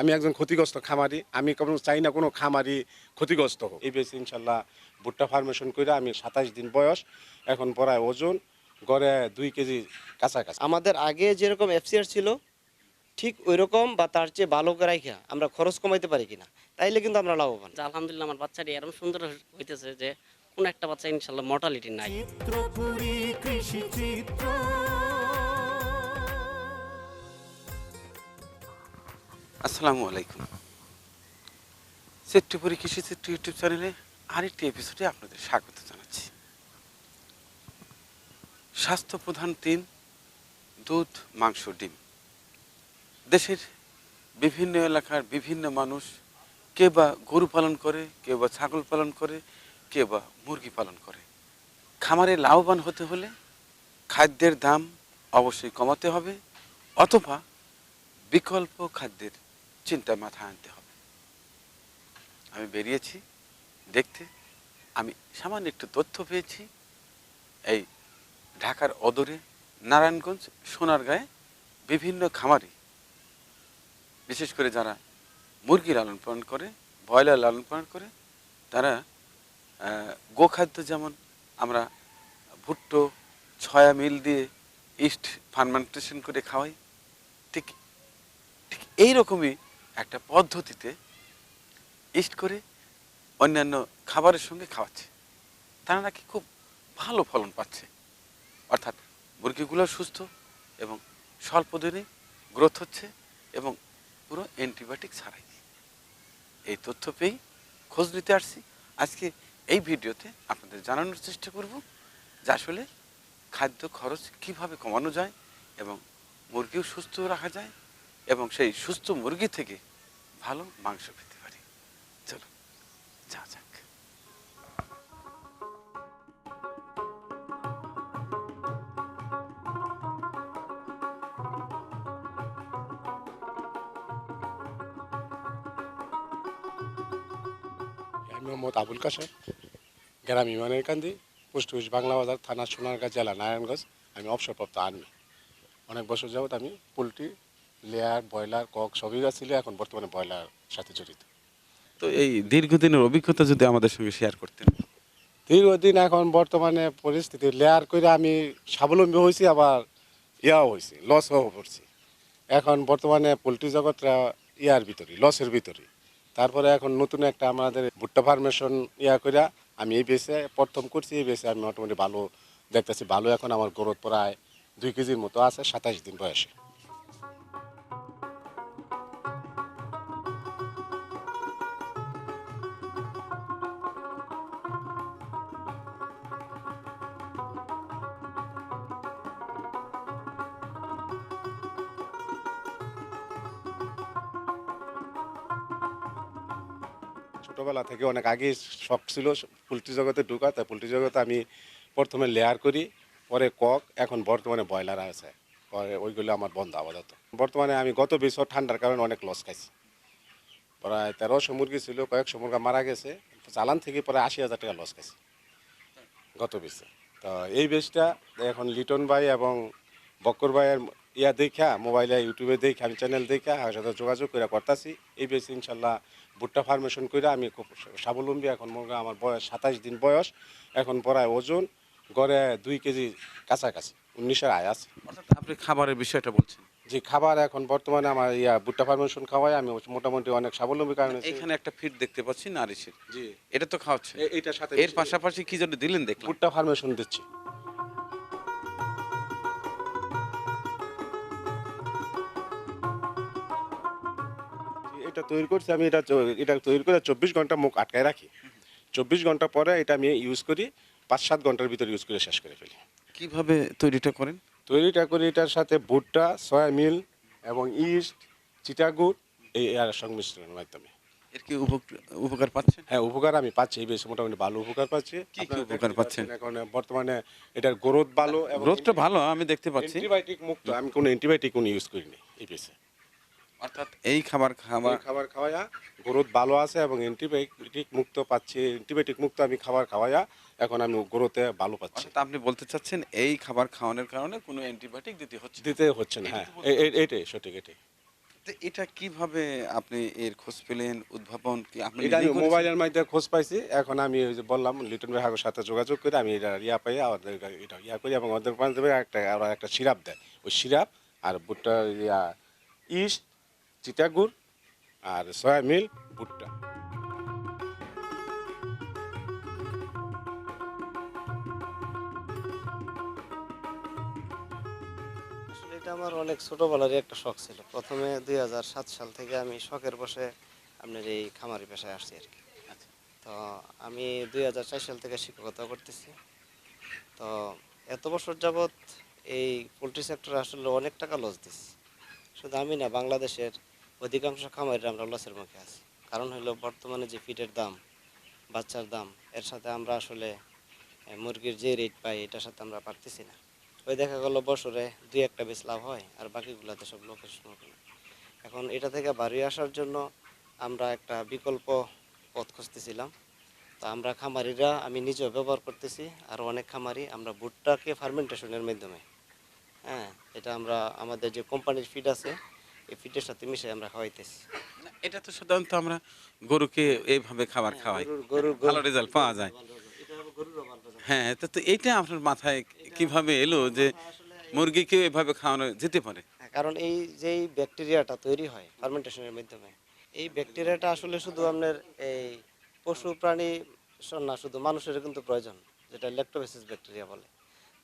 আমি একজন ক্ষতিগ্রস্ত খামারি আমি কোনো চাই না কোনো খামারি ক্ষতিগ্রস্ত হোক। এই বেশি ইনশাল্লাহ ভুট্টা ফার্মেশন করে আমি সাতাশ দিন বয়স এখন পড়ায় ওজন গড়ে দুই কেজি কাছাকাছি। আমাদের আগে যেরকম এফসিআর ছিল ঠিক ওই রকম বা তার চেয়ে ভালো করে রাখা আমরা খরচ কমাইতে পারি কিনা তাইলে কিন্তু আমরা লাভবান। যে আলহামদুলিল্লাহ আমার বাচ্চাটি এরকম সুন্দর হইতেছে যে কোন একটা বাচ্চা ইনশাল্লাহ মর্টালিটি নাই। কৃষি চিত্র। আসসালামু আলাইকুম। সেট্টিপুরি কৃষি চিত্র ইউটিউব চ্যানেলে আরেকটি এপিসোডে আপনাদের স্বাগত জানাচ্ছি। স্বাস্থ্য প্রধান তিন, দুধ, মাংস, ডিম। দেশের বিভিন্ন এলাকার বিভিন্ন মানুষ কে বা গরু পালন করে কেউ বা ছাগল পালন করে কেউ বা মুরগি পালন করে। খামারে লাভবান হতে হলে খাদ্যের দাম অবশ্যই কমাতে হবে, অথবা বিকল্প খাদ্যের চিন্তা মাথায় আনতে হবে। আমি বেরিয়েছি, দেখতে আমি সামান্য একটু তথ্য পেয়েছি। এই ঢাকার অদূরে নারায়ণগঞ্জ, সোনারগাঁয়ে বিভিন্ন খামারি, বিশেষ করে যারা মুরগি লালন পালন করে, ব্রয়লার লালন পালন করে, তারা গোখাদ্য যেমন আমরা ভুট্টো, ছয়া মিল দিয়ে ইস্ট ফার্মেন্টেশন করে খাওয়াই, ঠিক ঠিক এইরকমই একটা পদ্ধতিতে ইস্ট করে অন্যান্য খাবারের সঙ্গে খাওয়াচ্ছে। তারা নাকি খুব ভালো ফলন পাচ্ছে। অর্থাৎ মুরগিগুলো সুস্থ এবং স্বল্প দিনে গ্রোথ হচ্ছে এবং পুরো অ্যান্টিবায়োটিক ছাড়াই। এই তথ্য পেয়েই খোঁজ নিতে আসছি। আজকে এই ভিডিওতে আপনাদের জানানোর চেষ্টা করব যে আসলে খাদ্য খরচ কীভাবে কমানো যায় এবং মুরগিও সুস্থ রাখা যায় এবং সেই সুস্থ মুরগি থেকে ভালো মাংস পেতে পারি। চলো, যা যাক। আমি মোহাম্মদ আবুল কাশেম, গ্রাম ইমানের কান্দি পোস্ট অফিস বাংলা বাজার, থানা সোনারগাঁ জেলা নারায়ণগঞ্জ। আমি অবসরপ্রাপ্ত আর্মি। অনেক বছর যাবত আমি পোলট্রি লেয়ার ব্রয়লার কক সবই ছিল এখন বর্তমানে ব্রয়লার সাথে জড়িত। তো এই দীর্ঘদিনের অভিজ্ঞতা যদি আমাদের সঙ্গে শেয়ার করতেন। দীর্ঘদিন এখন বর্তমানে পরিস্থিতি লেয়ার করে আমি স্বাবলম্বী হয়েছি আবার ইয়াও হয়েছি লস হয়ে পড়ছি। এখন বর্তমানে পোলট্রি জগৎটা ইয়ার ভিতরে লসের ভিতরে তারপরে এখন নতুন একটা আমাদের ভুট্টা ফার্মেশন ইয়া করে আমি এই বেসে প্রথম করছি এই বেসে আমি মোটামুটি ভালো দেখতেছি ভালো এখন আমার গ্রোথ প্রায় দুই কেজির মতো আছে সাতাশ দিন বয়সে। ছোটবেলা থেকে অনেক আগে শখ ছিল পোলট্রি জগতে ঢুকা, তাই পোলট্রি জগতে আমি প্রথমে লেয়ার করি, পরে কক, এখন বর্তমানে ব্রয়লার আছে, পরে ওইগুলো আমার বন্ধ আপাতত। বর্তমানে আমি গত বছর ঠান্ডার কারণে অনেক লস খাইছি। প্রায় তেরোশো মুরগি ছিল, কয়েকশো মুরগা মারা গেছে, চালান থেকে প্রায় আশি হাজার টাকা লস খাইছি। গত বেশে তো এই বেশটা এখন লিটন ভাই এবং বক্কর ভাইয়ের ইয়া দেখা, মোবাইলে, ইউটিউবে দেখে, আমি চ্যানেল দেখে সাথে যোগাযোগ করে করতেছি। এই বেশ ইনশাল্লাহ ভুট্টা ফার্মেশন করে আমি খুব স্বাবলম্বী। এখন মুরগা আমার বয়স সাতাশ দিন বয়স। এখন পড়ায় ওজন গড়ে দুই কেজি কাছাকাছি উনিশের আয় আছে। অর্থাৎ আপনি খাবারের বিষয়টা বলছেন। যে খাবার এখন বর্তমানে আমার ইয়া ভুট্টা ফার্মেশন খাওয়াই আমি মোটামুটি অনেক স্বাবলম্বী কারণে এখানে একটা ফিট দেখতে পাচ্ছি নারিশের। জি। এটা তো খাওয়াচ্ছে এটার সাথে এর পাশাপাশি কি জন্য দিলেন দেখলাম। ভুট্টা ফার্মেশন দিচ্ছি। এটা তৈরি করছি আমি এটা এটা তৈরি করে চব্বিশ ঘণ্টা মুখ আটকায় রাখি। চব্বিশ ঘণ্টা পরে এটা আমি ইউজ করি পাঁচ সাত ঘণ্টার ভিতরে ইউজ করে শেষ করে ফেলি। কীভাবে তৈরিটা করেন? তৈরিটা করি এটার সাথে ভুট্টা সয়া মিল এবং ইস্ট চিটাগুড় এই আর সংমিশ্রণের মাধ্যমে। এর কি উপক- উপকার পাচ্ছেন? হ্যাঁ উপকার আমি পাচ্ছি বেশ মোটামুটি ভালো উপকার পাচ্ছি। কি আপনারা উপকার পাচ্ছেন? এখন বর্তমানে এটার গ্রোথ ভালো গ্রোথটা ভালো আমি দেখতে পাচ্ছি। অ্যান্টিবায়োটিক মুক্ত আমি কোনো অ্যান্টিবায়োটিক কোনো ইউজ করিনি এই পেসে অর্থাৎ এই খাবার খাবার খাবার খাওয়ায়া গ্রোথ ভালো আছে এবং অ্যান্টিবায়োটিক মুক্ত পাচ্ছি অ্যান্টিবায়োটিক মুক্ত আমি খাবার খাওয়ায়া এখন আমি গ্রোথে ভালো পাচ্ছি। অর্থাৎ আপনি বলতে চাচ্ছেন এই খাবার খাওয়ানোর কারণে কোনো অ্যান্টিবায়োটিক দিতে হচ্ছে? দিতে হচ্ছে না হ্যাঁ। এটাই সঠিক এটাই। তো এটা কীভাবে আপনি এর খোঁজ পেলেন উদ্ভাবন কি আপনি এটা আমি মোবাইলের মাধ্যমে খোঁজ পাইছি এখন আমি ওই যে বললাম লিটন ভাইয়ের সাথে যোগাযোগ করে আমি এটা ইয়া পাই আমাদের এটা ইয়া করি এবং ওদের মাধ্যমে একটা ওরা একটা সিরাপ দেয়। ওই সিরাপ আর ভুট্টা ইয়া ইস্ট চিটাগুড় আর সয়া মিল ভুট্টা। আসলে এটা আমার অনেক ছোটোবেলারই একটা শখ ছিল। প্রথমে দুই হাজার সাত সাল থেকে আমি শখের বসে আপনার এই খামারি পেশায় আসছি আর কি। আচ্ছা। তো আমি দুই হাজার ছয় সাল থেকে শিক্ষকতা করতেছি। তো এত বছর যাবৎ এই পোলট্রি সেক্টরে আসলে অনেক টাকা লস দিচ্ছি শুধু আমি না বাংলাদেশের অধিকাংশ খামারিরা আমরা লসের মুখে আছি। কারণ হলো বর্তমানে যে ফিটের দাম, বাচ্চার দাম, এর সাথে আমরা আসলে মুরগির যে রেট পাই, এটার সাথে আমরা পারতেছি না। ওই দেখা গেল বছরে দুই একটা বেশ লাভ হয়, আর বাকিগুলোতে সব লোকের মুখে এখন এটা থেকে বাড়ি আসার জন্য আমরা একটা বিকল্প পথ খুঁজতেছিলাম। তো আমরা খামারিরা, আমি নিজেও ব্যবহার করতেছি, আর অনেক খামারি আমরা ভুট্টাকে ফার্মেন্টেশনের মাধ্যমে হ্যাঁ এটা আমরা, আমাদের যে কোম্পানির ফিড আছে এই ফিডের সাথে মিশে আমরা খাওয়াইতেছি এটা তো সাধারণত আমরা গরুকে এইভাবে খাবার খাওয়াই গরুর ভালো রেজাল্ট পাওয়া যায়। হ্যাঁ তো এইটা আপনার মাথায় কীভাবে এলো যে মুরগিকে এভাবে খাওয়ানো যেতে পারে হ্যাঁ, কারণ এই যেই ব্যাকটেরিয়াটা তৈরি হয় ফার্মেন্টেশনের মাধ্যমে এই ব্যাকটেরিয়াটা আসলে শুধু আপনার এই পশু প্রাণী না শুধু মানুষের কিন্তু প্রয়োজন যেটা ল্যাক্টোবেসিস ব্যাকটেরিয়া বলে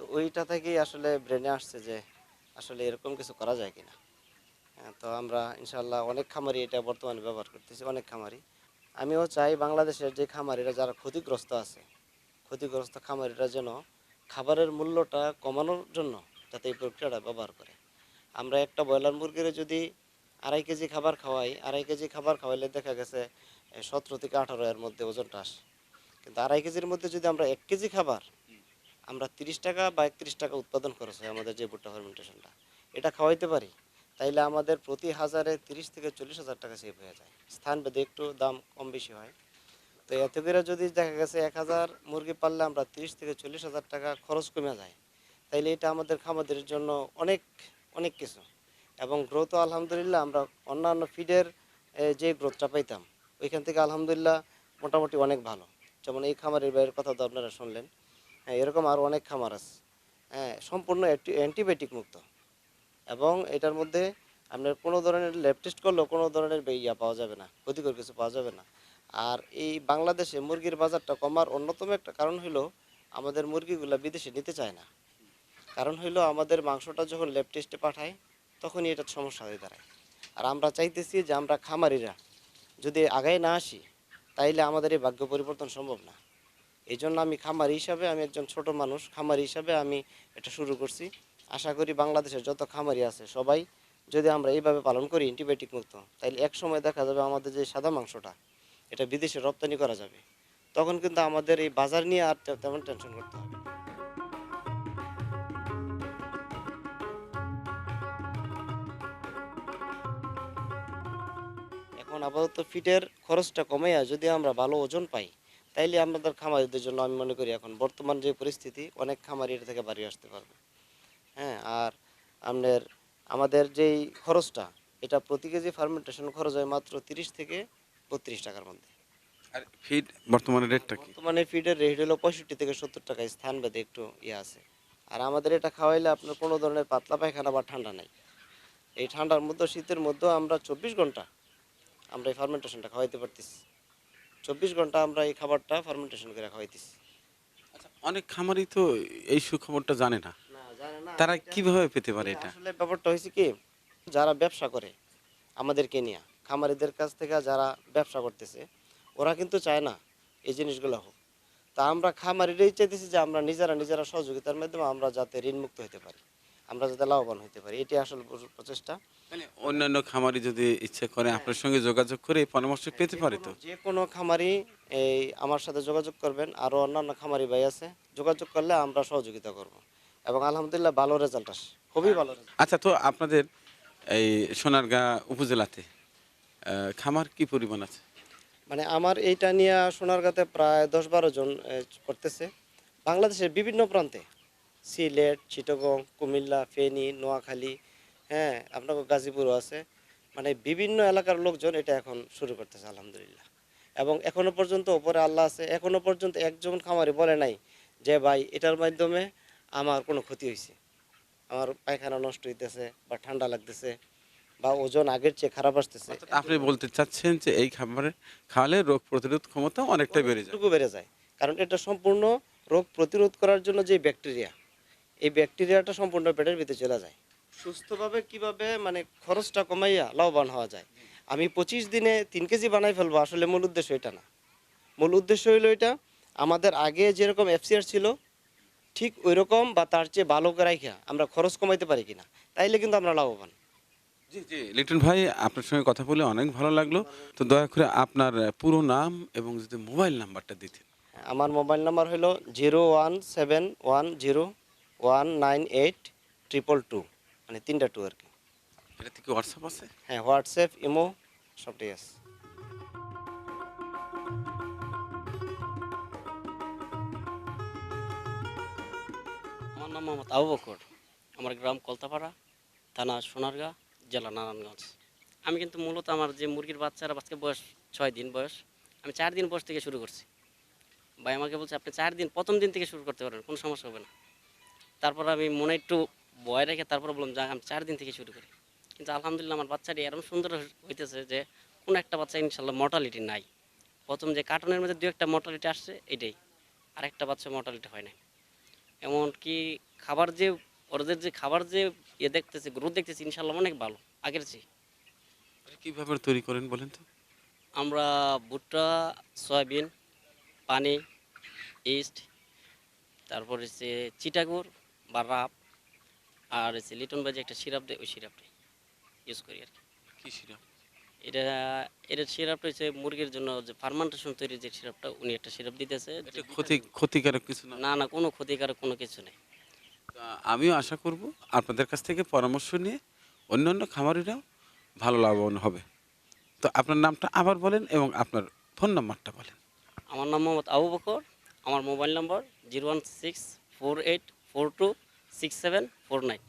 তো ওইটা থেকেই আসলে ব্রেনে আসছে যে আসলে এরকম কিছু করা যায় কিনা হ্যাঁ, তো আমরা ইনশাল্লাহ অনেক খামারি এটা বর্তমানে ব্যবহার করতেছি, অনেক খামারি। আমিও চাই বাংলাদেশের যে খামারিরা যারা ক্ষতিগ্রস্ত আছে, ক্ষতিগ্রস্ত খামারিরা যেন খাবারের মূল্যটা কমানোর জন্য যাতে এই প্রক্রিয়াটা ব্যবহার করে। আমরা একটা ব্রয়লার মুরগির যদি আড়াই কেজি খাবার খাওয়াই, আড়াই কেজি খাবার খাওয়াইলে দেখা গেছে সতেরো থেকে আঠারো এর মধ্যে ওজনটা আসে। কিন্তু আড়াই কেজির মধ্যে যদি আমরা এক কেজি খাবার, আমরা তিরিশ টাকা বা একত্রিশ টাকা উৎপাদন খরচ হয় আমাদের যে ভুট্টা ফার্মেন্টেশনটা এটা খাওয়াইতে পারি? তাইলে আমাদের প্রতি হাজারে তিরিশ থেকে চল্লিশ হাজার টাকা সেভ হয়ে যায়। স্থান ভেদে একটু দাম কম বেশি হয়। তো এত করে যদি দেখা গেছে এক হাজার মুরগি পাললে আমরা তিরিশ থেকে চল্লিশ হাজার টাকা খরচ কমে যায়। তাইলে এটা আমাদের খামাদের জন্য অনেক অনেক কিছু। এবং গ্রোথ আলহামদুলিল্লাহ আমরা অন্যান্য ফিডের যে গ্রোথটা পাইতাম, ওইখান থেকে আলহামদুলিল্লাহ মোটামুটি অনেক ভালো। যেমন এই খামারের বাইরের কথা তো আপনারা শুনলেন। হ্যাঁ এরকম আরও অনেক খামার আছে। হ্যাঁ সম্পূর্ণ অ্যান্টিবায়োটিক মুক্ত। এবং এটার মধ্যে আপনার কোনো ধরনের ল্যাব টেস্ট করলেও কোনো ধরনের ইয়া পাওয়া যাবে না, ক্ষতিকর কিছু পাওয়া যাবে না। আর এই বাংলাদেশে মুরগির বাজারটা কমার অন্যতম একটা কারণ হলো আমাদের মুরগিগুলো বিদেশে নিতে চায় না। কারণ হইল আমাদের মাংসটা যখন ল্যাব টেস্টে পাঠায়, তখনই এটা সমস্যা হয়ে দাঁড়ায়। আর আমরা চাইতেছি যে আমরা খামারিরা যদি আগায় না আসি, তাইলে আমাদের এই ভাগ্য পরিবর্তন সম্ভব না। এই জন্য আমি খামারি হিসাবে আমি একজন ছোট মানুষ, খামারি হিসাবে আমি এটা শুরু করছি। আশা করি বাংলাদেশের যত খামারি আছে, সবাই যদি আমরা এইভাবে পালন করি অ্যান্টিবায়োটিক মুক্ত, তাইলে এক সময় দেখা যাবে আমাদের যে সাদা মাংসটা, এটা বিদেশে রপ্তানি করা যাবে। তখন কিন্তু আমাদের এই বাজার নিয়ে আর তেমন টেনশন করতে হবে এখন আপাতত ফিটের খরচটা কমাইয়া যদি আমরা ভালো ওজন পাই, তাইলে আমাদের খামারিদের জন্য আমি মনে করি এখন বর্তমান যে পরিস্থিতি, অনেক খামারি এটা থেকে বাড়ি আসতে পারবে। হ্যাঁ আর আপনার আমাদের যেই খরচটা এটা প্রতি কেজি ফার্মেন্টেশন খরচ হয় মাত্র তিরিশ থেকে বত্রিশ টাকার মধ্যে। আর ফিড বর্তমানে রেটটা কি? বর্তমানে ফিডের রেট হলো পঁয়ষট্টি থেকে সত্তর টাকা স্থান ভেদে একটু ইয়ে আছে। আর আমাদের এটা খাওয়াইলে আপনার কোনো ধরনের পাতলা পায়খানা বা ঠান্ডা নাই। এই ঠান্ডার মধ্যে শীতের মধ্যে আমরা চব্বিশ ঘণ্টা আমরা এই ফার্মেন্টেশনটা খাওয়াইতে পারতেছি। চব্বিশ ঘণ্টা আমরা এই খাবারটা ফার্মেন্টেশন করে খাওয়াইতেছি। আচ্ছা অনেক খামারই তো এই সুখবরটা জানে না না জানে না। তারা কীভাবে পেতে পারে এটা? আসলে ব্যাপারটা হয়েছে কি যারা ব্যবসা করে আমাদেরকে নিয়ে খামারিদের কাছ থেকে যারা ব্যবসা করতেছে ওরা কিন্তু চায় না এই জিনিসগুলো হোক। তা আমরা খামারিরাই চাইতেছি যে আমরা নিজেরা নিজেরা সহযোগিতার মাধ্যমে আমরা যাতে ঋণমুক্ত হতে পারি আমরা যাতে লাভবান হতে পারি এটি আসল প্রচেষ্টা। মানে অন্যান্য খামারি যদি ইচ্ছে করে আপনার সঙ্গে যোগাযোগ করে এই পরামর্শ পেতে পারে তো? যে কোনো খামারি এই আমার সাথে যোগাযোগ করবেন আরও অন্যান্য খামারি ভাই আছে যোগাযোগ করলে আমরা সহযোগিতা করব। এবং আলহামদুলিল্লাহ ভালো রেজাল্ট আসে। খুবই ভালো রেজাল্ট আচ্ছা তো আপনাদের এই সোনারগাঁ উপজেলাতে খামার কি পরিমাণ আছে? মানে আমার এইটা নিয়ে সোনারগাঁতে প্রায় দশ বারো জন করতেছে। বাংলাদেশের বিভিন্ন প্রান্তে সিলেট চিটগং কুমিল্লা ফেনী নোয়াখালী হ্যাঁ আপনার গাজীপুরও আছে। মানে বিভিন্ন এলাকার লোকজন এটা এখন শুরু করতেছে আলহামদুলিল্লাহ। এবং এখনও পর্যন্ত ওপরে আল্লাহ আছে। এখনও পর্যন্ত একজন খামারি বলে নাই যে ভাই এটার মাধ্যমে আমার কোনো ক্ষতি হয়েছে আমার পায়খানা নষ্ট হইতেছে বা ঠান্ডা লাগতেছে বা ওজন আগের চেয়ে খারাপ আসতেছে। আপনি বলতে চাচ্ছেন যে এই খাবারে খাওয়ালে রোগ প্রতিরোধ ক্ষমতা অনেকটাই বেড়ে যায়। বেড়ে যায়। কারণ এটা সম্পূর্ণ রোগ প্রতিরোধ করার জন্য যে ব্যাকটেরিয়া এই ব্যাকটেরিয়াটা সম্পূর্ণ পেটের ভিতরে চলে যায়। সুস্থভাবে কীভাবে মানে খরচটা কমাইয়া লাভবান হওয়া যায়? আমি পঁচিশ দিনে তিন কেজি বানাই ফেলব আসলে মূল উদ্দেশ্য এটা না। মূল উদ্দেশ্য হইল এটা আমাদের আগে যেরকম এফসিআর ছিল ঠিক ওই রকম বা তার চেয়ে ভালো রাখিয়া আমরা খরচ কমাইতে পারি কিনা তাইলে কিন্তু আমরা লাভবান। জি জি লিটন ভাই আপনার সঙ্গে কথা বলে অনেক ভালো লাগল। তো দয়া করে আপনার পুরো নাম এবং যদি মোবাইল নাম্বারটা দিতেন। আমার মোবাইল নাম্বার হলো zero one seven one zero one nine eight triple two মানে তিনটা টু আর কি। এটা থেকে হোয়াটসঅ্যাপ আছে? হ্যাঁ হোয়াটসঅ্যাপ ইমো সবটাই আছে। মোহাম্মদ আবু বকর, আমার গ্রাম কলতাপাড়া, থানা সোনারগাঁ, জেলা নারায়ণগঞ্জ। আমি কিন্তু মূলত আমার যে মুরগির বাচ্চারা, আজকে বয়স ছয় দিন বয়স, আমি চার দিন বয়স থেকে শুরু করছি। ভাই আমাকে বলছে, আপনি চার দিন, প্রথম দিন থেকে শুরু করতে পারেন কোনো সমস্যা হবে না। তারপর আমি মনে একটু ভয় রেখে তারপর বললাম যাক আমি চার দিন থেকে শুরু করি। কিন্তু আলহামদুলিল্লাহ আমার বাচ্চাটি এরকম সুন্দর হইতেছে যে, কোনো একটা বাচ্চা ইনশাল্লাহ মর্টালিটি নাই। প্রথম যে কার্টুনের মধ্যে দু একটা মর্টালিটি আসছে, এটাই। আরেকটা বাচ্চা মর্টালিটি হয় নাই। এমনকি খাবার যে ওদের যে খাবার যে ইয়ে দেখতেছে গ্রোথ দেখতেছি ইনশাল্লাহ অনেক ভালো আগের চেয়ে। কীভাবে তৈরি করেন বলেন তো? আমরা ভুট্টা সয়াবিন পানি ইস্ট তারপর হচ্ছে চিটাগুড় বা রাপ আর হচ্ছে লিটন বাজে একটা সিরাপ দেয় ওই সিরাপটাই ইউজ করি আর কি। কি সিরাপ? এটা এটা সিরাপটা হচ্ছে মুরগির জন্য যে ফার্মান্টেশন তৈরি যে সিরাপটা উনি একটা সিরাপ দিতেছে। ক্ষতি ক্ষতিকারক কিছু না? না না কোনো ক্ষতিকারক কোনো কিছু নেই। আমিও আশা করব আপনাদের কাছ থেকে পরামর্শ নিয়ে অন্যান্য খামারিরাও ভালো লাভবান হবে। তো আপনার নামটা আবার বলেন এবং আপনার ফোন নাম্বারটা বলেন। আমার নাম মোহাম্মদ আবু বকর আমার mobile number zero one six four eight four two six seven four nine.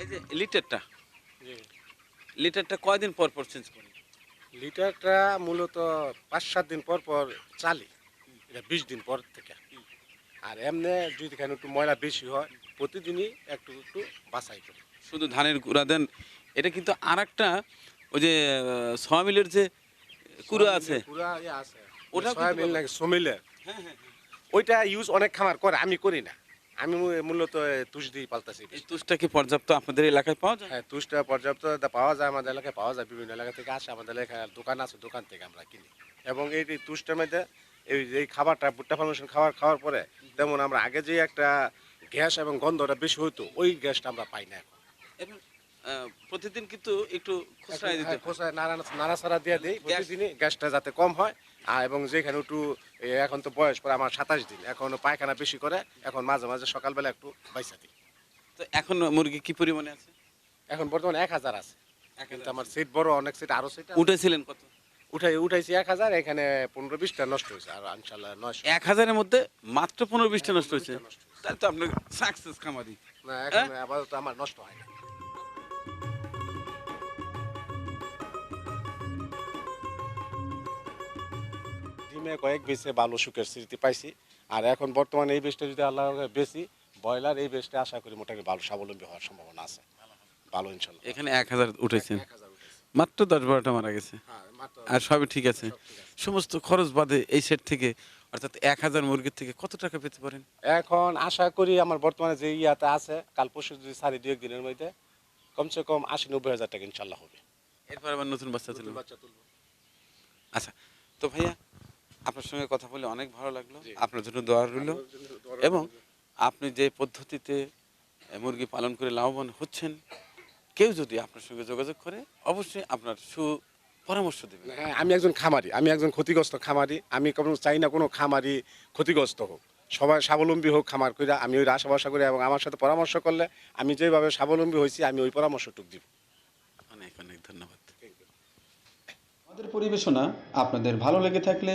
এই যে লিটারটা লিটারটা কয়দিন পর পর চেঞ্জ করেন লিটারটা মূলত পাঁচ সাত দিন পর পর চালি। এটা বিশ দিন পর থেকে। আর এমনি যদি এখানে একটু ময়লা বেশি হয় প্রতিদিনই একটু একটু বাছাই করি। শুধু ধানের গুঁড়া দেন এটা কিন্তু আর একটা ওই যে সোয়া মিলের যে কুড়া আছে। ইয়ে আছে। ওটা কিন্তু নাকি সমিলের ওইটা ইউজ অনেক খামার করে আমি করি না। আমি মূলত তুষ দিয়ে পাল্টাছি এই তুষটা। কি পর্যাপ্ত আপনাদের এলাকায় পাওয়া যায়? হ্যাঁ তুষটা পর্যাপ্ত পাওয়া যায় আমাদের এলাকায় পাওয়া যায়। বিভিন্ন এলাকা থেকে আসে আমাদের এলাকায় দোকান আছে দোকান থেকে আমরা কিনি। এবং এই যে তুষটার মধ্যে এই এই খাবারটা ভুট্টা ফার্মেশন খাবার খাওয়ার পরে তেমন আমরা আগে যে একটা গ্যাস এবং গন্ধটা বেশি হইতো ওই গ্যাসটা আমরা পাই না এখন। এবং প্রতিদিন কিন্তু একটু খুচরা দিতে হ্যাঁ, হয়। নাড়া- দিয়ে দিই। প্রতিদিনই গ্যাসটা যাতে কম হয়। আর এবং যেখানে একটু এখন তো বয়স পরে আমার সাতাশ দিন। এখন পায়খানা বেশি করে এখন মাঝে মাঝে সকালবেলা একটু বাইসা দিই। তো এখন মুরগি কি পরিমাণে আছে? এখন বর্তমানে এক হাজার আছে। কিন্তু আমার সিট বড় অনেক সিট আরও সিট উঠেছিলেন কত? উঠাই উঠাইছি এক হাজার এখানে পনেরো বিশটা নষ্ট হয়েছে আর ইনশাল্লাহ নয়শো। এক হাজারের মধ্যে মাত্র পনেরো বিশটা নষ্ট হয়েছে। তাহলে তো আপনার সাকসেস খামারি। না এখন আপাতত আমার নষ্ট হয় না। ডিমে কয়েক বেশে ভালো সুখের স্মৃতি পাইছি। আর এখন বর্তমানে এই বেশটা যদি আল্লাহ বেশি ব্রয়লার এই বেশটা আশা করি মোটামুটি ভালো স্বাবলম্বী হওয়ার সম্ভাবনা আছে। ভালো ইনশাল্লাহ। এখানে এক হাজার উঠেছেন। মাত্র দশ বারোটা মারা গেছে? হ্যাঁ, আর সবই ঠিক আছে? সমস্ত খরচ বাদে এই সেট থেকে অর্থাৎ এক হাজার মুরগির থেকে কত টাকা পেতে পারেন? এখন আশা করি আমার বর্তমানে যে ইয়াতে আছে কাল পরশু যদি সাড়ে দুই একদিনের মধ্যে কমসে কম আশি নব্বই হাজার টাকা ইনশাল্লাহ হবে। এরপর আবার নতুন বাচ্চা তুলব। বাচ্চা তুলবো। আচ্ছা তো ভাইয়া আপনার সঙ্গে কথা বলে অনেক ভালো লাগল। আপনার জন্য দোয়া রইল। এবং আপনি যে পদ্ধতিতে মুরগি পালন করে লাভবান হচ্ছেন কেউ যদি আপনার সঙ্গে যোগাযোগ করে অবশ্যই আপনার সু পরামর্শ দেবেন। হ্যাঁ আমি একজন খামারি আমি একজন ক্ষতিগ্রস্ত খামারি আমি কোনো চাই না কোনো খামারি ক্ষতিগ্রস্ত হোক। সবাই স্বাবলম্বী হোক খামার করে আমি ওই আশা ভরসা করি এবং আমার সাথে পরামর্শ করলে আমি যেভাবে স্বাবলম্বী হয়েছি আমি ওই পরামর্শটুক দিব। অনেক অনেক ধন্যবাদ। আমাদের পরিবেশনা আপনাদের ভালো লেগে থাকলে